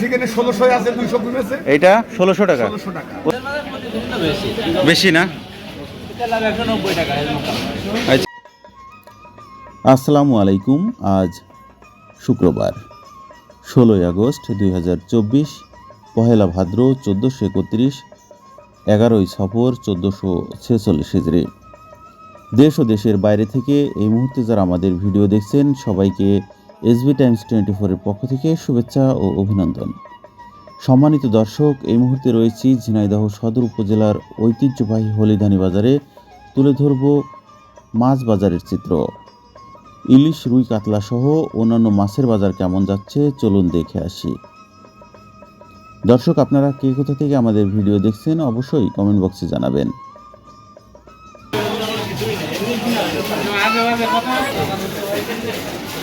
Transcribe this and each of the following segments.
সেখানে ষোলোশো আছে দুইশো কমেছে এইটা? ষোলোশো টাকা? ষোলোশো টাকা। বেশি না? আসসালামু আলাইকুম আজ শুক্রবার ষোলোই আগস্ট দুই হাজার চব্বিশ পহেলা ভাদ্র চোদ্দোশো একত্রিশ এগারোই সফর চোদ্দোশো ছেচল্লিশ হিজড়ি। দেশ ও দেশের বাইরে থেকে এই মুহূর্তে যারা আমাদের ভিডিও দেখছেন সবাইকে এসবি টাইমস টোয়েন্টি ফোরের পক্ষ থেকে শুভেচ্ছা ও অভিনন্দন। সম্মানিত দর্শক, এই মুহূর্তে রয়েছি ঝিনাইদহ সদর উপজেলার ঐতিহ্যবাহী হলিধানি বাজারে। তুলে ধরব মাছ বাজারের চিত্র। ইলিশ, রুই, কাতলা সহ অন্যান্য মাছের বাজার কেমন যাচ্ছে, চলুন দেখে আসি। দর্শক, আপনারা কে কোথা থেকে আমাদের ভিডিও দেখছেন, অবশ্যই কমেন্ট বক্সে জানাবেন।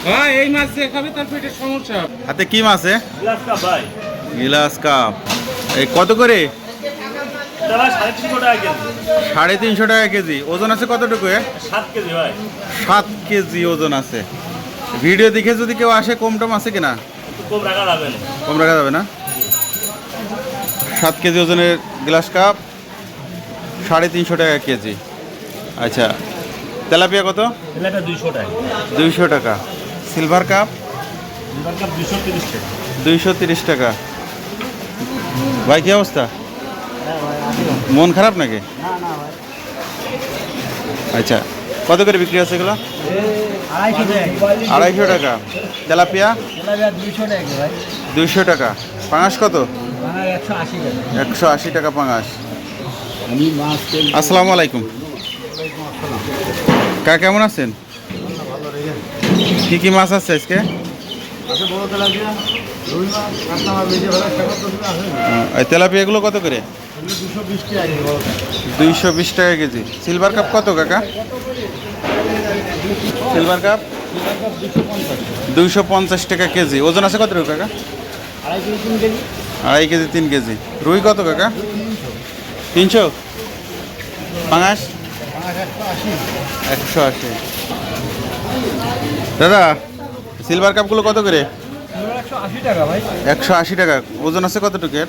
হ্যাঁ এই মাছ যে খাবে তার পেটের সমস্যা। হাতে কি মাছ গিলাস কাপ এই কত করে? সাড়ে তিনশো টাকা কেজি। ওজন আছে কতটুকু সাত কেজি ওজন আছে। ভিডিও দেখে যদি কেউ আসে কম টম আছে কিনা কম রাখা যাবে না? সাত কেজি ওজনের গ্লাস কাপ সাড়ে তিনশো টাকা কেজি। আচ্ছা তেলাপিয়া কত? দুইশো টাকা। Silver cup? দুইশো তিরিশ টাকা। ভাই কি অবস্থা? মন খারাপ নাকি? আচ্ছা কত করে বিক্রি আছে এগুলো? আড়াইশো টাকা। তেলাপিয়া? দুইশো টাকা পাঙাশ কত? একশো আশি টাকা পাঙাশ। আসসালামু আলাইকুম। কা, কেমন আছেন? কি কি মাছ আছে আজকে? তেলাপিয়াগুলো কত করে? দুইশো বিশ টাকা কেজি। সিলভার কাপ কত, কাকা? সিলভার কাপ দুইশো পঞ্চাশ টাকা কেজি। ওজন আছে কত কাকা? আড়াই কেজি, তিন কেজি। রুই কত, কাকা? তিনশো। পাঙাশ? একশো আশি। দাদা সিলভার কাপগুলো কত করে? একশো আশি টাকা ওজন আছে কতটুকু এর?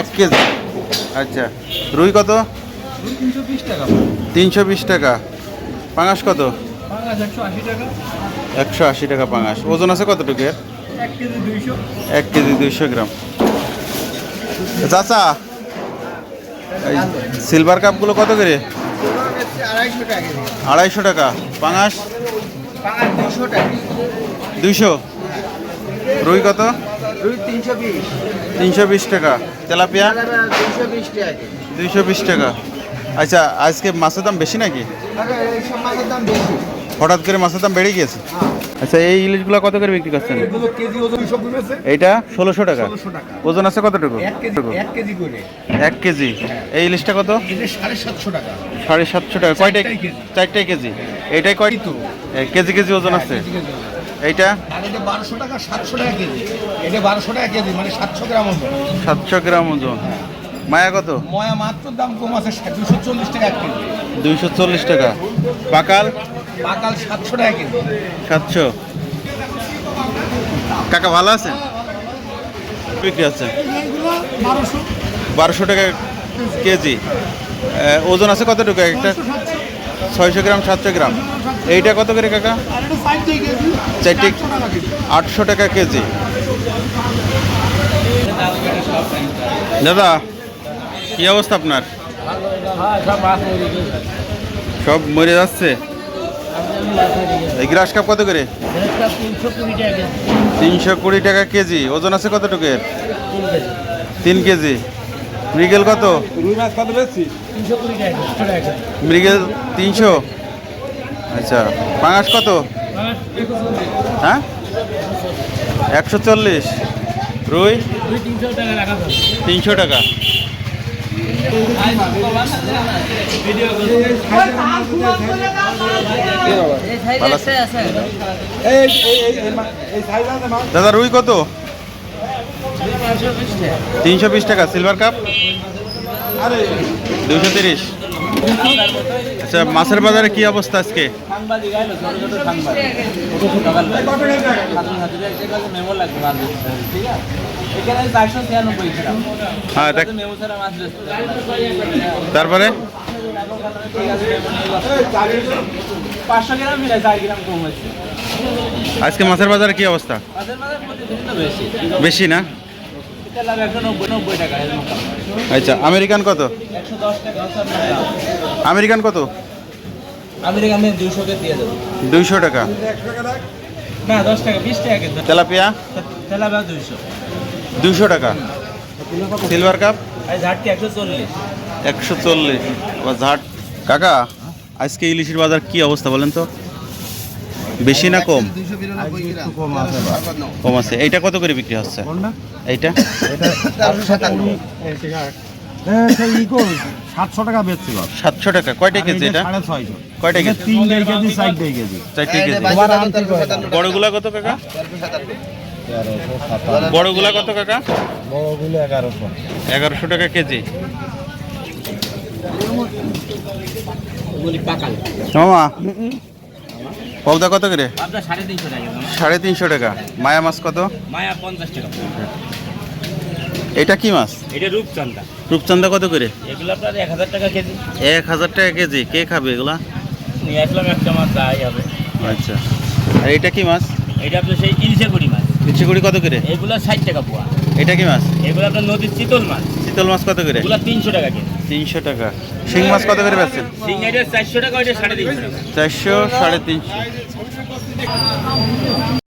এক কেজি। আচ্ছা। রুই কত? তিনশো বিশ টাকা। পাঙাশ কত? একশো আশি টাকা পাঙাশ। ওজন আছে কতটুকু এর? এক কেজি দুইশো গ্রাম। চাচা সিলভার কাপগুলো কত করে? আড়াইশো টাকা। পাঙাশ? দুইশো। রুই কত? তিনশো বিশ টাকা। তেলাপিয়া? দুইশো বিশ টাকা। আচ্ছা আজকে মাছের দাম বেশি নাকি? দাম বেশি হঠাৎ করে মাছের দাম বেড়ে গিয়েছে। আচ্ছা এই ইলিশগুলো কত করে বিক্রি করছেন? এগুলো কেজি ওজন দুইশো কমেছে। এইটা ষোলোশো টাকা। ওজন আছে কতটুকু? এক কেজি কেজি এই ইলিশটা কত? সাড়ে সাতশো টাকা। সাড়ে সাতশো টাকা। কয়টাই চারটাই কেজি। কেজি। এইটাই কয় তো। কেজি কেজি ওজন আছে। এইটা? বারোশো টাকা সাতশো টাকা কেজি। এটা বারোশো টাকা কেজি মানে সাতশো গ্রাম ওজন। সাতশো গ্রাম ওজন। মায়া কত? ময়া মাত্র দাম কম আছে দুশো চল্লিশ টাকা এক কেজি। দুইশো চল্লিশ টাকা। পাকাল পাকাল সাতশো টাকা কেজি। সাতশো। কাকা ভালো আছে বিক্রি আছে বারোশো টাকা কেজি। ওজন আছে কতটুকু একটা? ছয়শো গ্রাম সাতশো গ্রাম। এইটা কত করে কাকা? চারটে আটশো টাকা কেজি। দাদা কি অবস্থা আপনার? সব মরে যাচ্ছে? এই গ্রাস কাপ কত করে? তিনশো কুড়ি টাকা কেজি। ওজন আছে কতটুকু? তিন কেজি। মৃগেল কত? মৃগেল তিনশো? আচ্ছা পাঙাশ কত? হ্যাঁ? একশো চল্লিশ। রুই? তিনশো টাকা। দাদা, রুই কত? তিনশো বিশ টাকা সিলভার কাপ দুশো তিরিশ। আচ্ছা মাছের বাজারে কি অবস্থা আজকে? এখানে গ্রাম। হ্যাঁ দেখ মেমো ছাড়া মাছ তারপরে? গ্রাম মিলে গ্রাম কম আজকে মাছের বাজারে কি অবস্থা? মাছের মাঝে প্রতিদিন তো বেশি। বেশি না? আচ্ছা আমেরিকান কত। আমেরিকান কত? আমেরিকান দিয়ে দিয়ে দেবো। দুইশো টাকা। না দশ টাকা বিশ টাকা তেলাপিয়া? তেলাপিয়া দুইশো। দুইশো টাকা। সিলভার কাপ একশো চল্লিশ। আবার ঝাট কাকা আজকে ইলিশের বাজার কি অবস্থা বলেন তো? বেশি না কম? কম আছে। বা। কম আছে এইটা কত করে বিক্রি হচ্ছে? এইটা? সেই ই কর সাতশো টাকা। বেচছি সাতশো টাকা কয়টা কেজি এটা? কয়টা কেজি? তিনটাই কেজি চারটাই কেজি। চারটে কেজি। তোমার আনতে কয়টা? বড়গুলা কত কাকা? বড়গুলা কত কাকা? বড়গুলো এগারোশো। এগারোশো টাকা কেজি। মামা পৌদা কত করে? সাড়ে তিনশো টাকা সাড়ে তিনশো টাকা। মায়া মাছ কত? মায়া পঞ্চাশ টাকা। এটা কি মাছ? এটা রূপচন্দা। রূপচন্দা কত করে? এগুলো আপনার এক হাজার টাকা কেজি। এক হাজার টাকা কেজি। কে খাবে এগুলা? নিয়ে আসলাম একটা মাছ তাই হবে। আচ্ছা। আর এটা কি মাছ? এটা আপনার সেই ইলশে করি মাছ কুড়ি কত করে? এগুলো ষাট টাকা পোয়া। এটা কি মাছ? এগুলো আপনার নদীর চিতল মাছ। শীতল মাছ কত করে? এগুলো তিনশো টাকা কেজি। তিনশো টাকা। শিং মাছ কত করে সিঙ্গাইটা চারশো টাকা ওইটা সাড়ে তিনশো টাকা। চারশো সাড়ে তিনশো।